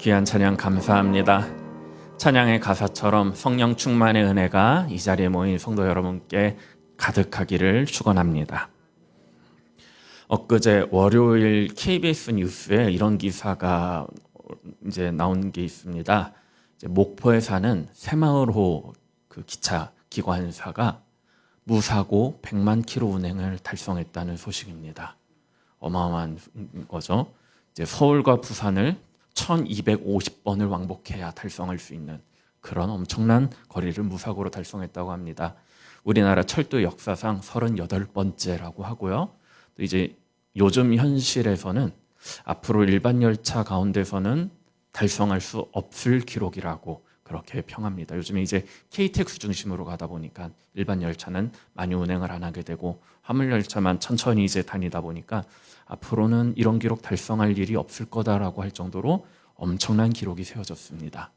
귀한 찬양 감사합니다. 찬양의 가사처럼 성령 충만의 은혜가 이 자리에 모인 성도 여러분께 가득하기를 축원합니다. 엊그제 월요일 KBS 뉴스에 이런 기사가 이제 나온 게 있습니다. 목포에 사는 새마을호 그 기차 기관사가 무사고 100만 킬로 운행을 달성했다는 소식입니다. 어마어마한 거죠. 이제 서울과 부산을 1250번을 왕복해야 달성할 수 있는 그런 엄청난 거리를 무사고로 달성했다고 합니다. 우리나라 철도 역사상 38번째라고 하고요. 또 이제 요즘 현실에서는 앞으로 일반 열차 가운데서는 달성할 수 없을 기록이라고 그렇게 평합니다. 요즘에 이제 KTX 중심으로 가다 보니까 일반 열차는 많이 운행을 안 하게 되고 화물 열차만 천천히 이제 다니다 보니까 앞으로는 이런 기록 달성할 일이 없을 거다라고 할 정도로 엄청난 기록이 세워졌습니다.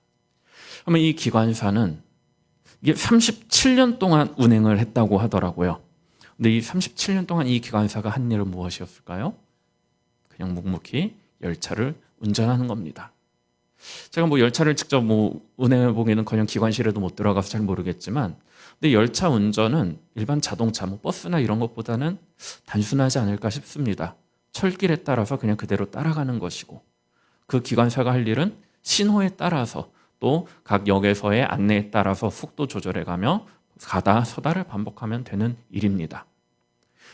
그러면 이 기관사는 이게 37년 동안 운행을 했다고 하더라고요. 근데 이 37년 동안 이 기관사가 한 일은 무엇이었을까요? 그냥 묵묵히 열차를 운전하는 겁니다. 제가 뭐 열차를 직접 뭐 운행해 보기는 커녕 기관실에도 못 들어가서 잘 모르겠지만, 근데 열차 운전은 일반 자동차, 뭐 버스나 이런 것보다는 단순하지 않을까 싶습니다. 철길에 따라서 그냥 그대로 따라가는 것이고, 그 기관사가 할 일은 신호에 따라서 또 각 역에서의 안내에 따라서 속도 조절해 가며 가다 서다를 반복하면 되는 일입니다.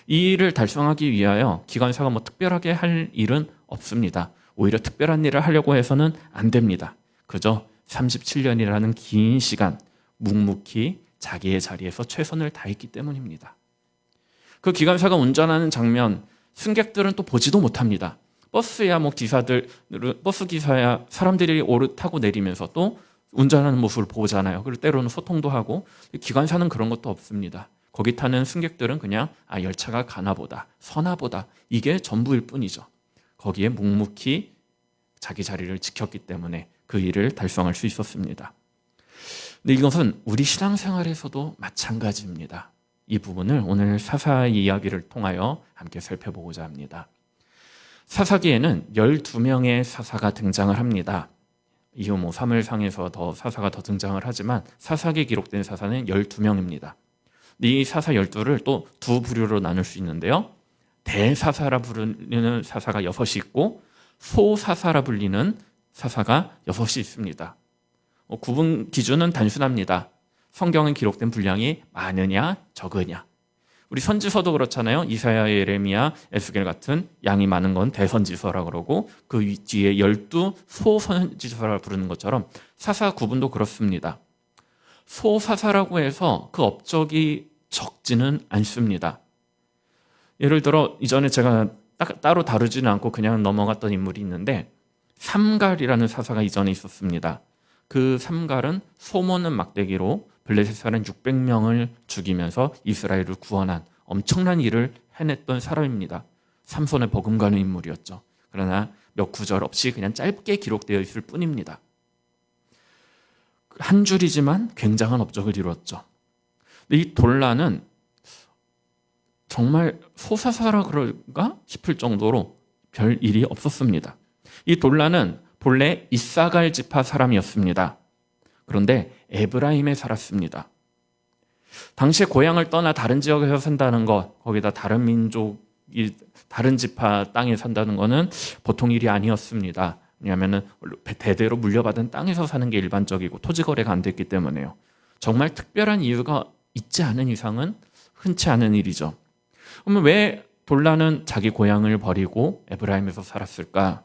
이 일을 달성하기 위하여 기관사가 뭐 특별하게 할 일은 없습니다. 오히려 특별한 일을 하려고 해서는 안 됩니다. 그저 37년이라는 긴 시간 묵묵히 자기의 자리에서 최선을 다했기 때문입니다. 그 기관사가 운전하는 장면 승객들은 또 보지도 못합니다. 버스야 뭐 기사들 버스 기사야 사람들이 오르 타고 내리면서 또 운전하는 모습을 보잖아요. 그리고 때로는 소통도 하고 기관사는 그런 것도 없습니다. 거기 타는 승객들은 그냥 아 열차가 가나보다 서나보다 이게 전부일 뿐이죠. 거기에 묵묵히 자기 자리를 지켰기 때문에 그 일을 달성할 수 있었습니다. 근데 이것은 우리 신앙생활에서도 마찬가지입니다. 이 부분을 오늘 사사의 이야기를 통하여 함께 살펴보고자 합니다. 사사기에는 12명의 사사가 등장을 합니다. 이후 뭐 사물상에서 더 사사가 더 등장을 하지만 사사기에 기록된 사사는 12명입니다. 이 사사 12를 또 두 부류로 나눌 수 있는데요. 대사사라 부르는 사사가 6이 있고 소사사라 불리는 사사가 6이 있습니다. 어, 구분 기준은 단순합니다. 성경에 기록된 분량이 많으냐 적으냐. 우리 선지서도 그렇잖아요. 이사야, 예레미야, 에스겔 같은 양이 많은 건 대선지서라 그러고 그 뒤에 열두 소선지서라 부르는 것처럼 사사 구분도 그렇습니다. 소사사라고 해서 그 업적이 적지는 않습니다. 예를 들어 이전에 제가 따로 다루지는 않고 그냥 넘어갔던 인물이 있는데 삼갈이라는 사사가 이전에 있었습니다. 그 삼갈은 소모는 막대기로 블레셋 사람 600명을 죽이면서 이스라엘을 구원한 엄청난 일을 해냈던 사람입니다. 삼손의 버금가는 인물이었죠. 그러나 몇 구절 없이 그냥 짧게 기록되어 있을 뿐입니다. 한 줄이지만 굉장한 업적을 이루었죠. 이 돌라는 정말 소사사라 그럴까 싶을 정도로 별 일이 없었습니다. 이 돌라는 본래 이사갈 지파 사람이었습니다. 그런데 에브라임에 살았습니다. 당시에 고향을 떠나 다른 지역에서 산다는 것, 거기다 다른 민족이 다른 지파 땅에 산다는 것은 보통 일이 아니었습니다. 왜냐하면 대대로 물려받은 땅에서 사는 게 일반적이고 토지 거래가 안 됐기 때문에요. 정말 특별한 이유가 있지 않은 이상은 흔치 않은 일이죠. 그러면 왜 돌라는 자기 고향을 버리고 에브라임에서 살았을까?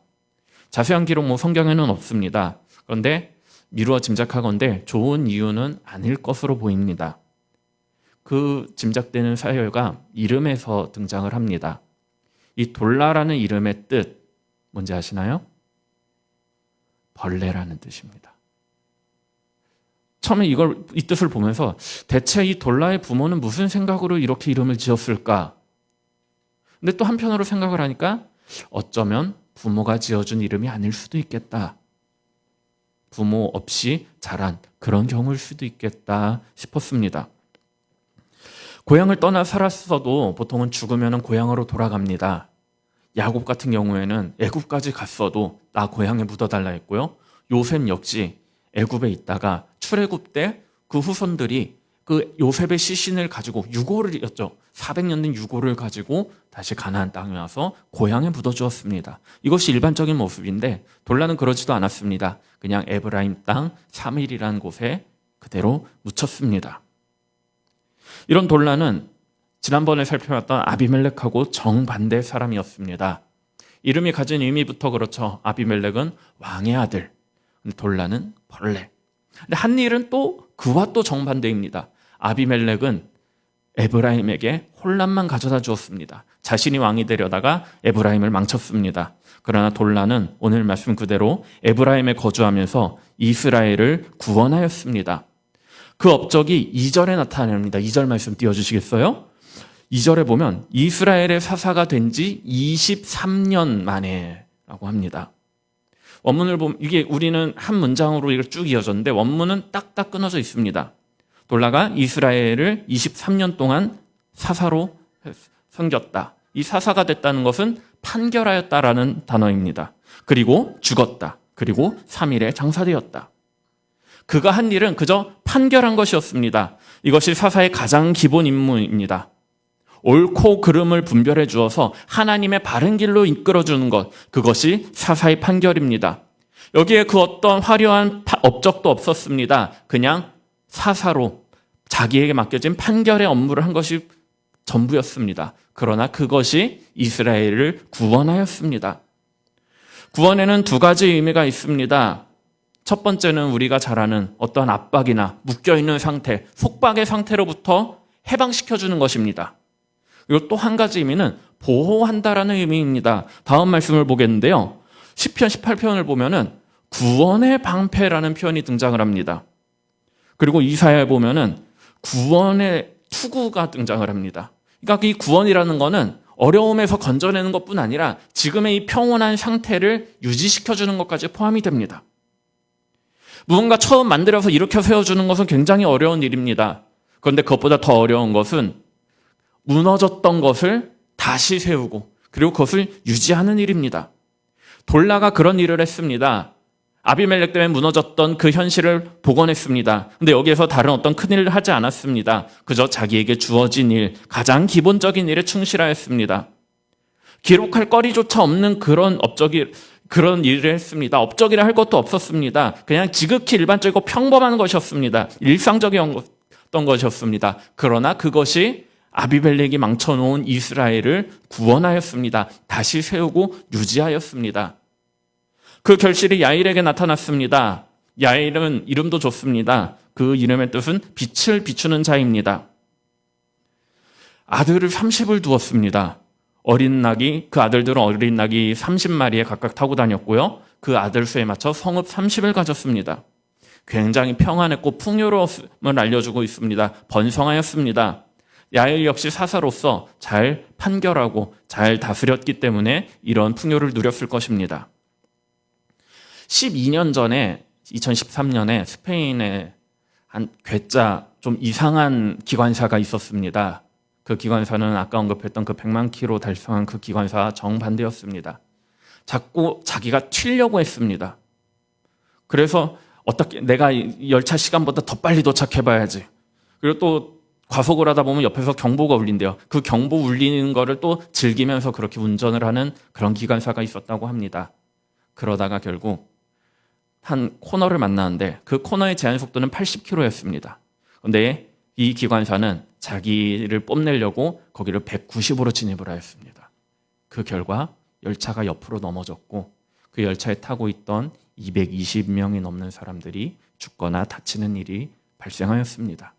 자세한 기록 뭐 성경에는 없습니다. 그런데 미루어 짐작하건대 좋은 이유는 아닐 것으로 보입니다. 그 짐작되는 사유가 이름에서 등장을 합니다. 이 돌라라는 이름의 뜻 뭔지 아시나요? 벌레라는 뜻입니다. 처음에 이걸 이 뜻을 보면서 대체 이 돌라의 부모는 무슨 생각으로 이렇게 이름을 지었을까? 근데 또 한편으로 생각을 하니까 어쩌면 부모가 지어준 이름이 아닐 수도 있겠다. 부모 없이 자란 그런 경우일 수도 있겠다 싶었습니다. 고향을 떠나 살았어도 보통은 죽으면 고향으로 돌아갑니다. 야곱 같은 경우에는 애굽까지 갔어도 나 고향에 묻어달라 했고요. 요셉 역시 애굽에 있다가 출애굽 때 그 후손들이 그 요셉의 시신을 가지고 유고를였죠. 400년 된 유고를 가지고 다시 가나안 땅에 와서 고향에 묻어 주었습니다. 이것이 일반적인 모습인데 돌라는 그러지도 않았습니다. 그냥 에브라임 땅 3일이라는 곳에 그대로 묻혔습니다. 이런 돌라는 지난번에 살펴봤던 아비멜렉하고 정반대 사람이었습니다. 이름이 가진 의미부터 그렇죠. 아비멜렉은 왕의 아들, 돌라는 벌레. 근데 한 일은 또 그와 또 정반대입니다. 아비멜렉은 에브라임에게 혼란만 가져다 주었습니다. 자신이 왕이 되려다가 에브라임을 망쳤습니다. 그러나 돌라는 오늘 말씀 그대로 에브라임에 거주하면서 이스라엘을 구원하였습니다. 그 업적이 2절에 나타납니다. 2절 말씀 띄워주시겠어요? 2절에 보면 이스라엘의 사사가 된 지 23년 만에라고 합니다. 원문을 보면 이게 우리는 한 문장으로 이렇게 쭉 이어졌는데 원문은 딱딱 끊어져 있습니다. 돌라가 이스라엘을 23년 동안 사사로 섬겼다. 이 사사가 됐다는 것은 판결하였다라는 단어입니다. 그리고 죽었다. 그리고 3일에 장사되었다. 그가 한 일은 그저 판결한 것이었습니다. 이것이 사사의 가장 기본 임무입니다. 옳고 그름을 분별해 주어서 하나님의 바른 길로 이끌어 주는 것, 그것이 사사의 판결입니다. 여기에 그 어떤 화려한 파- 업적도 없었습니다. 그냥 사사로 자기에게 맡겨진 판결의 업무를 한 것이 전부였습니다. 그러나 그것이 이스라엘을 구원하였습니다. 구원에는 두 가지 의미가 있습니다. 첫 번째는 우리가 잘 아는 어떤 압박이나 묶여있는 상태, 속박의 상태로부터 해방시켜주는 것입니다. 그리고 또 한 가지 의미는 보호한다라는 의미입니다. 다음 말씀을 보겠는데요. 10편 18편을 보면은 구원의 방패라는 표현이 등장을 합니다. 그리고 이사야에 보면은 구원의 투구가 등장을 합니다. 그러니까 이 구원이라는 거는 어려움에서 건져내는 것뿐 아니라 지금의 이 평온한 상태를 유지시켜주는 것까지 포함이 됩니다. 무언가 처음 만들어서 일으켜 세워주는 것은 굉장히 어려운 일입니다. 그런데 그것보다 더 어려운 것은 무너졌던 것을 다시 세우고 그리고 그것을 유지하는 일입니다. 돌라가 그런 일을 했습니다. 아비멜렉 때문에 무너졌던 그 현실을 복원했습니다. 근데 여기에서 다른 어떤 큰 일을 하지 않았습니다. 그저 자기에게 주어진 일, 가장 기본적인 일에 충실하였습니다. 기록할 거리조차 없는 그런 업적이 그런 일을 했습니다. 업적이라 할 것도 없었습니다. 그냥 지극히 일반적이고 평범한 것이었습니다. 일상적이었던 것이었습니다. 그러나 그것이 아비벨렉이 망쳐놓은 이스라엘을 구원하였습니다. 다시 세우고 유지하였습니다. 그 결실이 야일에게 나타났습니다. 야일은 이름도 좋습니다. 그 이름의 뜻은 빛을 비추는 자입니다. 아들을 30을 두었습니다. 어린 낙이 그 아들들은 어린 낙이 30마리에 각각 타고 다녔고요. 그 아들 수에 맞춰 성읍 30을 가졌습니다. 굉장히 평안했고 풍요로움을 알려주고 있습니다. 번성하였습니다. 야일 역시 사사로서 잘 판결하고 잘 다스렸기 때문에 이런 풍요를 누렸을 것입니다. 12년 전에 2013년에 스페인에 한 괴짜 좀 이상한 기관사가 있었습니다. 그 기관사는 아까 언급했던 그 100만 키로 달성한 그 기관사와 정반대였습니다. 자꾸 자기가 튀려고 했습니다. 그래서 어떻게 내가 이 열차 시간보다 더 빨리 도착해봐야지. 그리고 또 과속을 하다 보면 옆에서 경보가 울린대요. 그 경보 울리는 거를 또 즐기면서 그렇게 운전을 하는 그런 기관사가 있었다고 합니다. 그러다가 결국 한 코너를 만나는데 그 코너의 제한 속도는 80km였습니다. 근데 이 기관사는 자기를 뽐내려고 거기를 190으로 진입을 하였습니다. 그 결과 열차가 옆으로 넘어졌고 그 열차에 타고 있던 220명이 넘는 사람들이 죽거나 다치는 일이 발생하였습니다.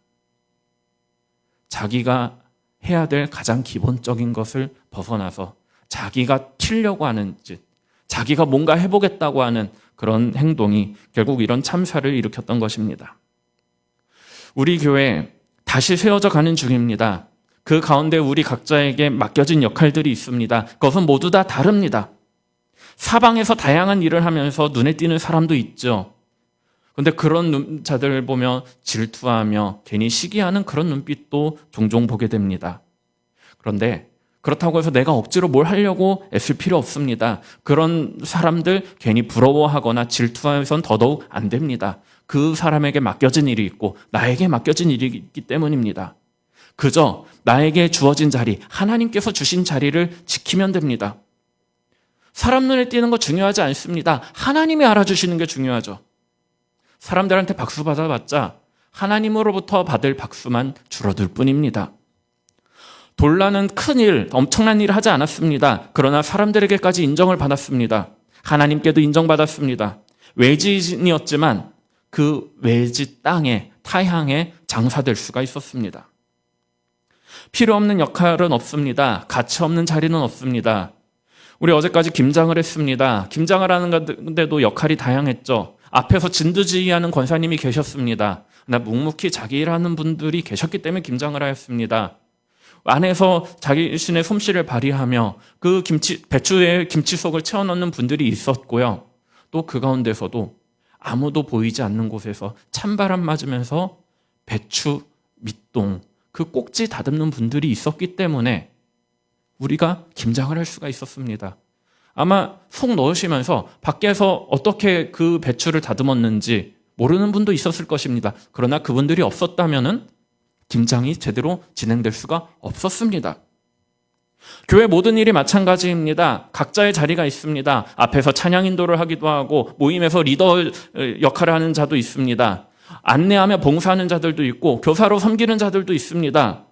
자기가 해야 될 가장 기본적인 것을 벗어나서 자기가 튀려고 하는 짓, 자기가 뭔가 해보겠다고 하는 그런 행동이 결국 이런 참사를 일으켰던 것입니다. 우리 교회 다시 세워져 가는 중입니다. 그 가운데 우리 각자에게 맡겨진 역할들이 있습니다. 그것은 모두 다 다릅니다. 사방에서 다양한 일을 하면서 눈에 띄는 사람도 있죠. 근데 그런 눈- 자들을 보며 질투하며 괜히 시기하는 그런 눈빛도 종종 보게 됩니다. 그런데 그렇다고 해서 내가 억지로 뭘 하려고 애쓸 필요 없습니다. 그런 사람들 괜히 부러워하거나 질투해선 더더욱 안 됩니다. 그 사람에게 맡겨진 일이 있고 나에게 맡겨진 일이 있기 때문입니다. 그저 나에게 주어진 자리, 하나님께서 주신 자리를 지키면 됩니다. 사람 눈에 띄는 거 중요하지 않습니다. 하나님이 알아주시는 게 중요하죠. 사람들한테 박수 받아봤자 하나님으로부터 받을 박수만 줄어들 뿐입니다. 돌라는 큰 일, 엄청난 일을 하지 않았습니다. 그러나 사람들에게까지 인정을 받았습니다. 하나님께도 인정받았습니다. 외지인이었지만 그 외지 땅에 타향에 장사될 수가 있었습니다. 필요 없는 역할은 없습니다. 가치 없는 자리는 없습니다. 우리 어제까지 김장을 했습니다. 김장을 하는데도 역할이 다양했죠. 앞에서 진두지휘하는 권사님이 계셨습니다. 나 묵묵히 자기 일하는 분들이 계셨기 때문에 김장을 하였습니다. 안에서 자기신의 솜씨를 발휘하며 그 김치 배추에 김치 속을 채워 넣는 분들이 있었고요. 또 그 가운데서도 아무도 보이지 않는 곳에서 찬바람 맞으면서 배추 밑동 그 꼭지 다듬는 분들이 있었기 때문에 우리가 김장을 할 수가 있었습니다. 아마 속 넣으시면서 밖에서 어떻게 그 배추를 다듬었는지 모르는 분도 있었을 것입니다. 그러나 그분들이 없었다면은 김장이 제대로 진행될 수가 없었습니다. 교회 모든 일이 마찬가지입니다. 각자의 자리가 있습니다. 앞에서 찬양 인도를 하기도 하고 모임에서 리더 역할을 하는 자도 있습니다. 안내하며 봉사하는 자들도 있고 교사로 섬기는 자들도 있습니다.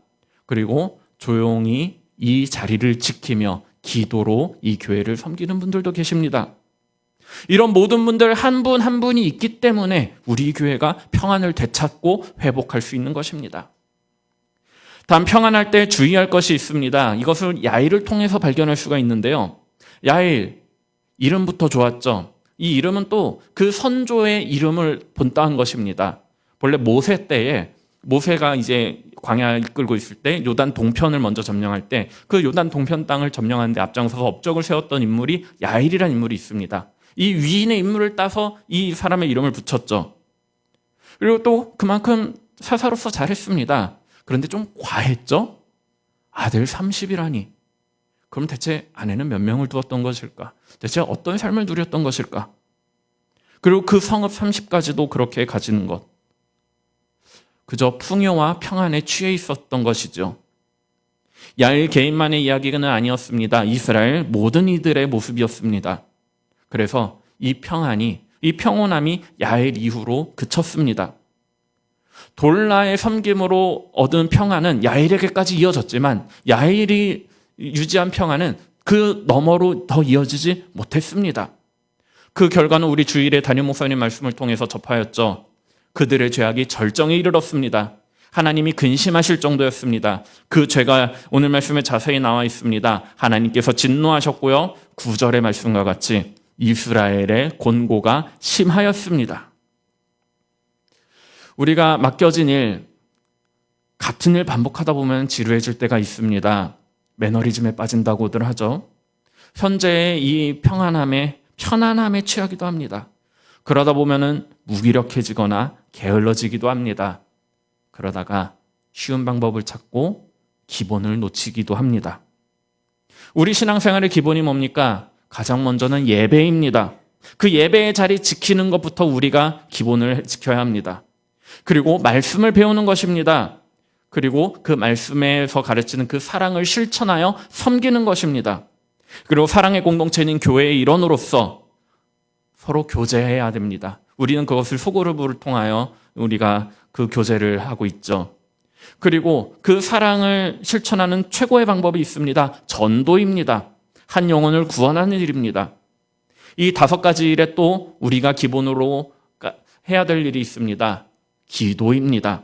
그리고 조용히 이 자리를 지키며 기도로 이 교회를 섬기는 분들도 계십니다. 이런 모든 분들 한 분한 분이 있기 때문에 우리 교회가 평안을 되찾고 회복할 수 있는 것입니다. 단 평안할 때 주의할 것이 있습니다. 이것을 야일을 통해서 발견할 수가 있는데요. 야일 이름부터 좋았죠. 이 이름은 또 그 선조의 이름을 본따한 것입니다. 본래 모세 때에 모세가 이제 광야 이끌고 있을 때 요단 동편을 먼저 점령할 때 그 요단 동편 땅을 점령하는데 앞장서서 업적을 세웠던 인물이 야일이라는 인물이 있습니다. 이 위인의 인물을 따서 이 사람의 이름을 붙였죠. 그리고 또 그만큼 사사로서 잘했습니다. 그런데 좀 과했죠? 아들 30이라니. 그럼 대체 아내는 몇 명을 두었던 것일까? 대체 어떤 삶을 누렸던 것일까? 그리고 그 성읍 30까지도 그렇게 가지는 것. 그저 풍요와 평안에 취해 있었던 것이죠. 야일 개인만의 이야기는 아니었습니다. 이스라엘 모든 이들의 모습이었습니다. 그래서 이 평안이, 이 평온함이 야일 이후로 그쳤습니다. 돌라의 섬김으로 얻은 평안은 야일에게까지 이어졌지만 야일이 유지한 평안은 그 너머로 더 이어지지 못했습니다. 그 결과는 우리 주일의 담임 목사님 말씀을 통해서 접하였죠. 그들의 죄악이 절정에 이르렀습니다. 하나님이 근심하실 정도였습니다. 그 죄가 오늘 말씀에 자세히 나와 있습니다. 하나님께서 진노하셨고요. 구절의 말씀과 같이 이스라엘의 곤고가 심하였습니다. 우리가 맡겨진 일, 같은 일 반복하다 보면 지루해질 때가 있습니다. 매너리즘에 빠진다고들 하죠. 현재의 이 평안함에, 편안함에 취하기도 합니다. 그러다 보면은 무기력해지거나 게을러지기도 합니다. 그러다가 쉬운 방법을 찾고 기본을 놓치기도 합니다. 우리 신앙생활의 기본이 뭡니까? 가장 먼저는 예배입니다. 그 예배의 자리 지키는 것부터 우리가 기본을 지켜야 합니다. 그리고 말씀을 배우는 것입니다. 그리고 그 말씀에서 가르치는 그 사랑을 실천하여 섬기는 것입니다. 그리고 사랑의 공동체인 교회의 일원으로서 서로 교제해야 됩니다. 우리는 그것을 소그룹을 통하여 우리가 그 교제를 하고 있죠. 그리고 그 사랑을 실천하는 최고의 방법이 있습니다. 전도입니다. 한 영혼을 구원하는 일입니다. 이 다섯 가지 일에 또 우리가 기본으로 해야 될 일이 있습니다. 기도입니다.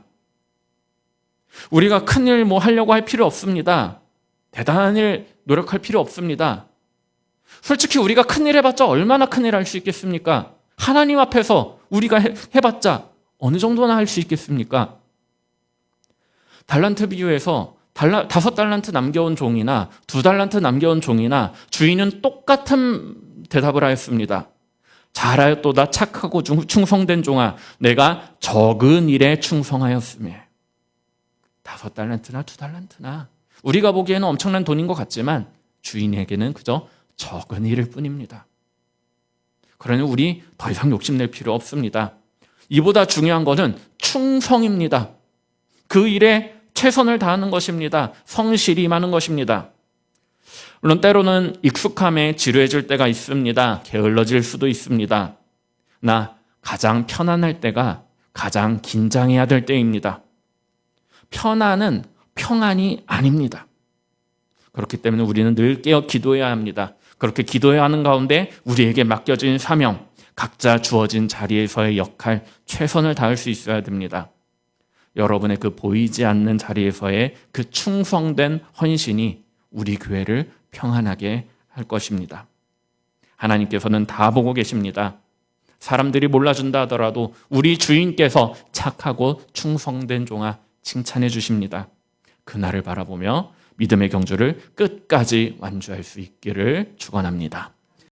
우리가 큰일 뭐 하려고 할 필요 없습니다. 대단한 일 노력할 필요 없습니다. 솔직히 우리가 큰일 해봤자 얼마나 큰일 할 수 있겠습니까? 하나님 앞에서 우리가 해봤자 어느 정도나 할 수 있겠습니까? 달란트 비유에서 달라, 다섯 달란트 남겨온 종이나 두 달란트 남겨온 종이나 주인은 똑같은 대답을 하였습니다. 잘하였도다 착하고 충성된 종아 내가 적은 일에 충성하였으며 다섯 달란트나 두 달란트나 우리가 보기에는 엄청난 돈인 것 같지만 주인에게는 그저 적은 일일 뿐입니다. 그러니 우리 더 이상 욕심낼 필요 없습니다. 이보다 중요한 것은 충성입니다. 그 일에 최선을 다하는 것입니다. 성실히 임하는 것입니다. 물론 때로는 익숙함에 지루해질 때가 있습니다. 게을러질 수도 있습니다. 나 가장 편안할 때가 가장 긴장해야 될 때입니다. 편안은 평안이 아닙니다. 그렇기 때문에 우리는 늘 깨어 기도해야 합니다. 그렇게 기도해야 하는 가운데 우리에게 맡겨진 사명, 각자 주어진 자리에서의 역할, 최선을 다할 수 있어야 됩니다. 여러분의 그 보이지 않는 자리에서의 그 충성된 헌신이 우리 교회를 평안하게 할 것입니다. 하나님께서는 다 보고 계십니다. 사람들이 몰라준다 하더라도 우리 주인께서 착하고 충성된 종아 칭찬해 주십니다. 그날을 바라보며 믿음의 경주를 끝까지 완주할 수 있기를 축원합니다.